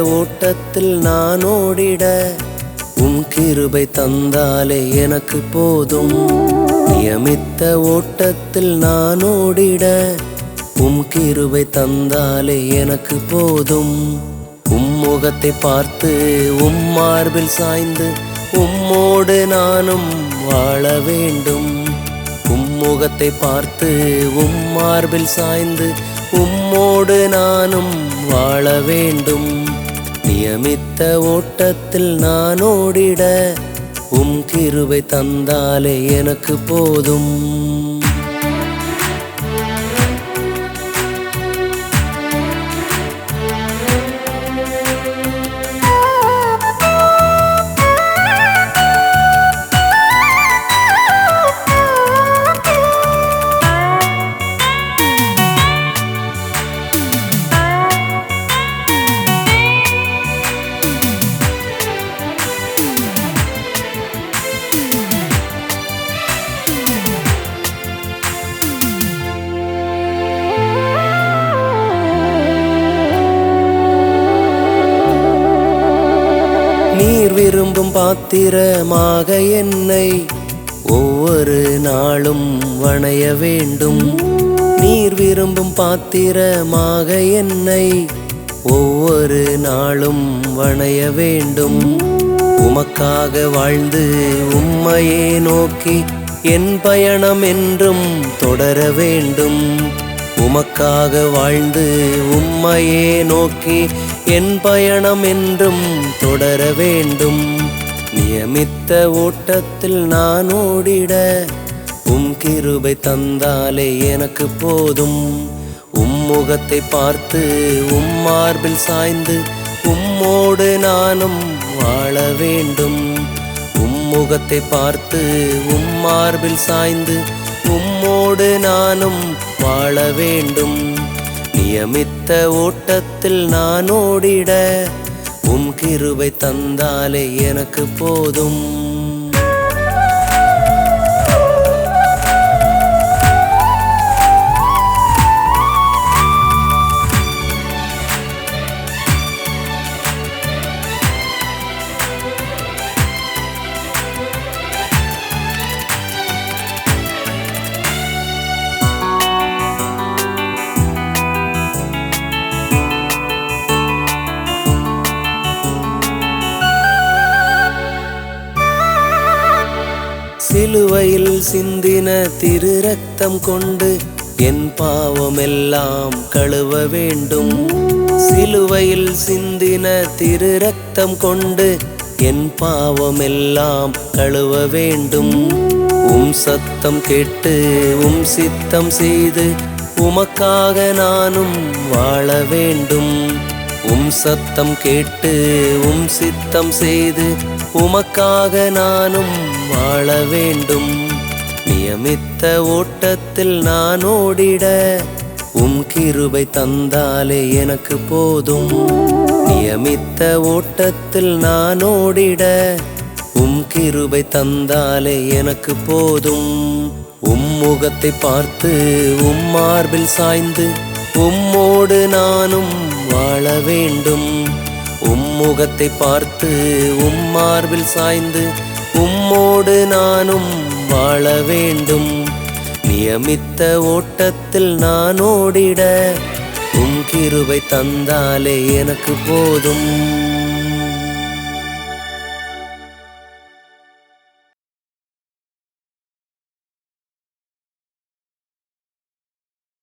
ஓட்டத்தில் நான் ஓடிட உம் கிருபை தந்தாலே எனக்கு போதும். நியமித்த ஓட்டத்தில் நான் ஓடிட உம் கிருபை தந்தாலே எனக்கு போதும். உம் முகத்தை பார்த்து உம் மார்பில் சாய்ந்து உம்மோடு நானும் வாழ வேண்டும். முகத்தை பார்த்து உம் மார்பில் சாய்ந்து உம்மோடு நானும் வாழ வேண்டும். நியமித்த ஓட்டத்தில் நான் ஓடிட உம் கிருவை தந்தாலே எனக்கு போதும். விரும்பும் பாத்திரமாக என்னை ஒவ்வொரு நாளும் வணைய வேண்டும். நீர் விரும்பும் பாத்திரமாக என்னை ஒவ்வொரு நாளும் வணைய வேண்டும். உமக்காக வாழ்ந்து உம்மையே நோக்கி என் பயணம் என்றும் தொடர வேண்டும். உமக்காக வாழ்ந்து உம்மையே நோக்கி என் பயணம் என்றும் தொடர வேண்டும். நியமித்த ஓட்டத்தில் நான் ஓடிட உம் கிருபை தந்தாலே எனக்கு போதும். உம்முகத்தை பார்த்து உம் மார்பில் சாய்ந்து உம்மோடு நானும் வாழ வேண்டும். உம்முகத்தை பார்த்து உம் மார்பில் சாய்ந்து உம்மோடு நானும் வாழ வேண்டும். நியமித்த ஓட்டத்தில் நான் ஓடிட. உம் கிருபை தந்தாலே எனக்கு போதும். சிலுவையில் சிந்தின திரு ரத்தம் கொண்டு என் பாவமெல்லாம் கழுவ வேண்டும். சிலுவையில் சிந்தின திரு ரத்தம் கொண்டு என் பாவமெல்லாம் கழுவ வேண்டும். உம் சத்தம் கேட்டு உம் சித்தம் செய்து உமக்காக நானும் வாழ வேண்டும். உம் சத்தம் கேட்டு உம் சித்தம் செய்து உமக்காக நானும் வாழ வேண்டும். நியமித்த ஓட்டத்தில் நான் ஓடிட உம் கிருபை தந்தாலே எனக்கு போதும். நியமித்த ஓட்டத்தில் நான் ஓடிட உம் கிருபை தந்தாலே எனக்கு போதும். உம் முகத்தை பார்த்து உம் மார்பில் சாய்ந்து உம்மோடு நானும் வாழ வேண்டும். உம்முகத்தை பார்த்து உம்மார்பில் சாய்ந்து உம்மோடு நானும் வாழ வேண்டும். நியமித்த ஓட்டத்தில் நான் ஓடிட உம் கிருபை தந்தாலே எனக்கு போதும்.